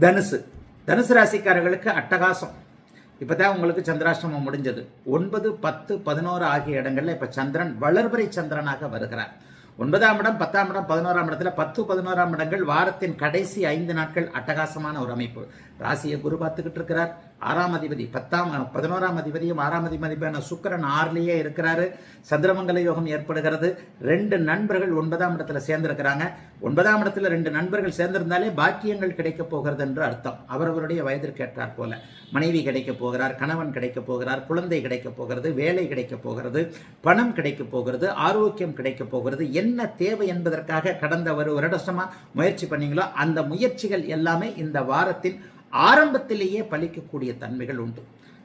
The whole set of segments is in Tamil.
தனுசு. தனுசு ராசிக்காரர்களுக்கு அட்டகாசம். இப்போ தான் உங்களுக்கு சந்திராஷ்டமம் முடிஞ்சது. ஒன்பது பத்து பதினோரு ஆகிய இடங்களில் இப்போ சந்திரன் வளர்பறை சந்திரனாக வருகிறார். ஒன்பதாம் இடம் பத்தாம் இடம் பதினோராம் இடத்துல பத்து பதினோராம் இடங்கள் வாரத்தின் கடைசி ஐந்து நாட்கள் அட்டகாசமான ஒரு அமைப்பு. ராசியை குரு பார்த்துக்கிட்டு இருக்கிறார். ஆறாம் அதிபதி பத்தாம் பதினோராம் அதிபதியும் ஆறாம் அதிபதியான சுக்கிரன் ஆறுலேயே இருக்கிறாரு. சந்திரமங்கல யோகம் ஏற்படுகிறது. ரெண்டு நண்பர்கள் ஒன்பதாம் இடத்துல சேர்ந்திருக்கிறாங்க. ஒன்பதாம் இடத்துல ரெண்டு நண்பர்கள் சேர்ந்திருந்தாலே பாக்கியங்கள் கிடைக்க போகிறது என்று அர்த்தம். அவரவருடைய வயதிற்கு ஏற்றார் போல. மனைவி கிடைக்க போகிறார் கணவன் கிடைக்க போகிறார் குழந்தை கிடைக்க போகிறது வேலை கிடைக்க போகிறது பணம் கிடைக்க போகிறது ஆரோக்கியம் கிடைக்க போகிறது. என்ன தேவை என்பதற்காக கடந்த ஒரு வருடமா முயற்சி பண்ணீங்களோ அந்த முயற்சிகள் எல்லாமே இந்த வாரத்தின் ஆரம்பத்திலேயே பலிக்கக்கூடிய தன்மைகள் உண்டு.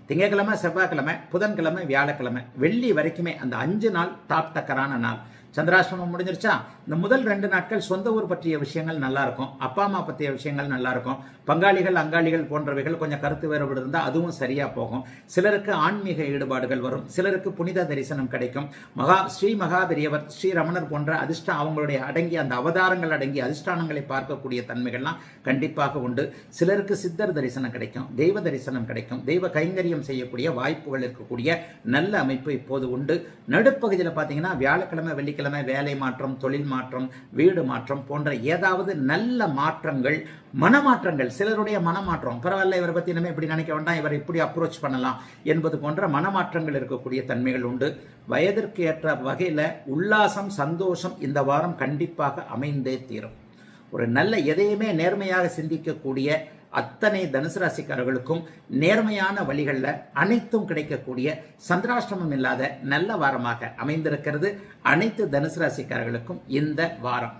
திங்கட்கிழமை செவ்வாய்க்கிழமை புதன்கிழமை வியாழக்கிழமை வெள்ளி வரைக்குமே அந்த அஞ்சு நாள் டாப் டக்கரான நாள். சந்திராசிரமம் முடிஞ்சிருச்சா? இந்த முதல் ரெண்டு நாட்கள் சொந்த ஊர் பற்றிய விஷயங்கள் நல்லா இருக்கும் அப்பா அம்மா பற்றிய விஷயங்கள் நல்லா இருக்கும் பங்காளிகள் அங்காளிகள் போன்றவைகள் கொஞ்சம் கருத்து வேறுபாடு இருந்தால் அதுவும் சரியாக போகும். சிலருக்கு ஆன்மீக ஈடுபாடுகள் வரும். சிலருக்கு புனித தரிசனம் கிடைக்கும். மகா ஸ்ரீ மகாபெரியவர் ஸ்ரீ ரமணர் போன்ற அதிர்ஷ்டம் அவங்களுடைய அடங்கிய அந்த அவதாரங்கள் அடங்கிய அதிர்ஷ்டானங்களை பார்க்கக்கூடிய தன்மைகள்லாம் கண்டிப்பாக உண்டு. சிலருக்கு சித்தர் தரிசனம் கிடைக்கும் தெய்வ தரிசனம் கிடைக்கும். தெய்வ கைங்கரியம் செய்யக்கூடிய வாய்ப்புகள் இருக்கக்கூடிய நல்ல அமைப்பு இப்போது உண்டு. நடுப்பகுதியில் பார்த்தீங்கன்னா வியாழக்கிழமை வெள்ளிக்கிழமை வேலை மாற்றம் தொழில் மாற்றம் வீடு மாற்றம் போன்ற ஏதாவது நல்ல மாற்றங்கள் மனமாற்றங்கள் சிலருடைய மனமாற்றம் பரவாயில்ல இவரை பற்றி நம்ம இப்படி நினைக்க வேண்டாம் இவரை இப்படி அப்ரோச் பண்ணலாம் என்பது போன்ற மனமாற்றங்கள் இருக்கக்கூடிய தன்மைகள் உண்டு. வயதிற்கு ஏற்ற வகையில் உல்லாசம் சந்தோஷம் இந்த வாரம் கண்டிப்பாக அமைந்தே தீரும். ஒரு நல்ல எதையுமே நேர்மையாக சிந்திக்கக்கூடிய அத்தனை தனுசு ராசிக்காரர்களுக்கும் நேர்மையான வழிகளில் அனைத்தும் கிடைக்கக்கூடிய சந்திராஷ்டிரமம் இல்லாத நல்ல வாரமாக அமைந்திருக்கிறது அனைத்து தனுசு ராசிக்காரர்களுக்கும் இந்த வாரம்.